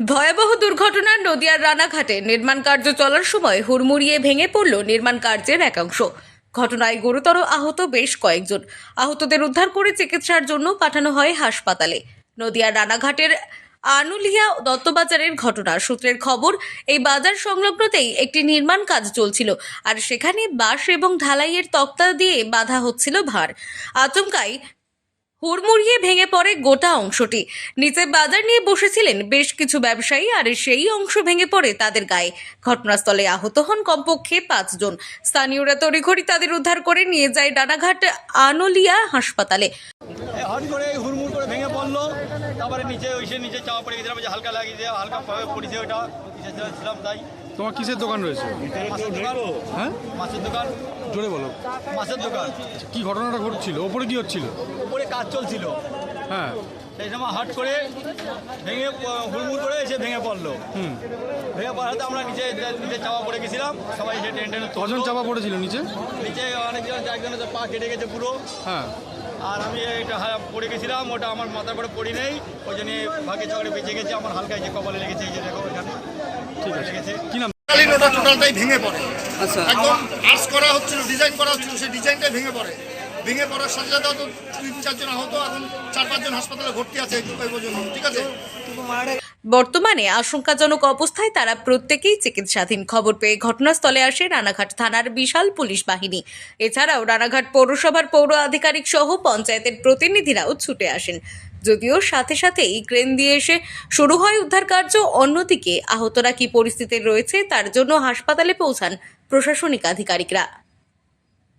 ভয়াবহ দুর্ঘটনার নদিয়ার রানাঘাটে। নির্মাণ কার্য চলার সময় হুড়মুড়িয়ে ভেঙে পড়ল নির্মাণ কার্যের একাংশ। ঘটনায় গুরুতর আহত বেশ কয়েকজন। আহতদের উদ্ধার করে চিকিৎসার জন্য পাঠানো হয় হাসপাতালে। নদিয়ার রানাঘাটের আনুলিয়া দত্তবাজারের ঘটনা সূত্রের খবর, এই বাজার সংলগ্নতেই একটি নির্মাণ কাজ চলছিল আর সেখানে বাঁশ এবং ঢালাইয়ের তক্তা দিয়ে বাঁধা হচ্ছিল ভার। আচমকাই হুড়মুড়িয়ে ভেঙে পড়ে গোটা অংশটি। নিচে বাজার নিয়ে বসেছিলেন বেশ কিছু ব্যবসায়ী আর সেই অংশ ভেঙে পড়ে তাদের গায়ে। ঘটনাস্থলে আহত হন কমপক্ষে পাঁচজন স্থানীয়রা তড়িঘড়ি তাদের উদ্ধার করে নিয়ে যায় ডানাঘাট আনলিয়া হাসপাতালে। করে হুড়মুড় করে ভেঙে পড়ল। তারপরে নিচে ওইসে নিচে চাপা পড়ে গেছিলাম, যে হালকা লাগিয়েছে হালকা পড়েছে ওটা ছিলাম তাই। তোমার কিসের দোকান রয়েছে? হ্যাঁ? মাছের দোকান। জোরে বলো। মাছের দোকান। কি ঘটনাটা ঘটছিল? ওপরে কি হচ্ছিল? উপরে কাজ চলছিল। হ্যাঁ। সেই সময় হাট করে ভেঙে হুড়মুড় করে এসে ভেঙে পড়ল। হুম। ভেঙে পড়াতে আমরা নিচে নিচে চাপা পড়ে গেছিলাম। সবাই এসে টেন টেন কজন চাপা পড়েছিল নিচে? নিচে অনেকজন একজনের পা কেটে গেছে পুরো। হ্যাঁ। আর আমি এটা পড়ে গেছিলাম। ওটা আমার মাথার পরে পড়ি নেই। ওই জন্য ভাগে চড়ে বেঁচে গেছে। আমার হালকা যে কপালে লেগেছে এই যে দেখো ঠিক আছে। কি নাম কালীন ওটা টোটালটাই ভেঙে পড়ে। আচ্ছা। একদম আর্টস করা হচ্ছিল ডিজাইন করা হচ্ছিল সেই ডিজাইনটাই ভেঙে পড়ে। ভেঙে পড়ার সাথে সাথে হয়তো তিন চারজন আহত এখন চার পাঁচজন হাসপাতালে ভর্তি আছে এই পর্যন্ত ঠিক আছে? বর্তমানে আশঙ্কাজনক অবস্থায় তারা প্রত্যেকেই চিকিৎসাধীন খবর পেয়ে ঘটনাস্থলে আসে রানাঘাট থানার বিশাল পুলিশ বাহিনী। এছাড়াও রানাঘাট পৌরসভার পৌর আধিকারিক সহ পঞ্চায়েতের প্রতিনিধিরাও ছুটে আসেন। যদিও সাথে সাথেই ক্রেন দিয়ে এসে শুরু হয় উদ্ধার কার্য অন্যদিকে আহতরা কি পরিস্থিতি রয়েছে তার জন্য হাসপাতালে পৌঁছান প্রশাসনিক আধিকারিকরা।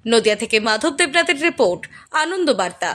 নদিয়া থেকে মাধব দেবনাথের রিপোর্ট, আনন্দ বার্তা।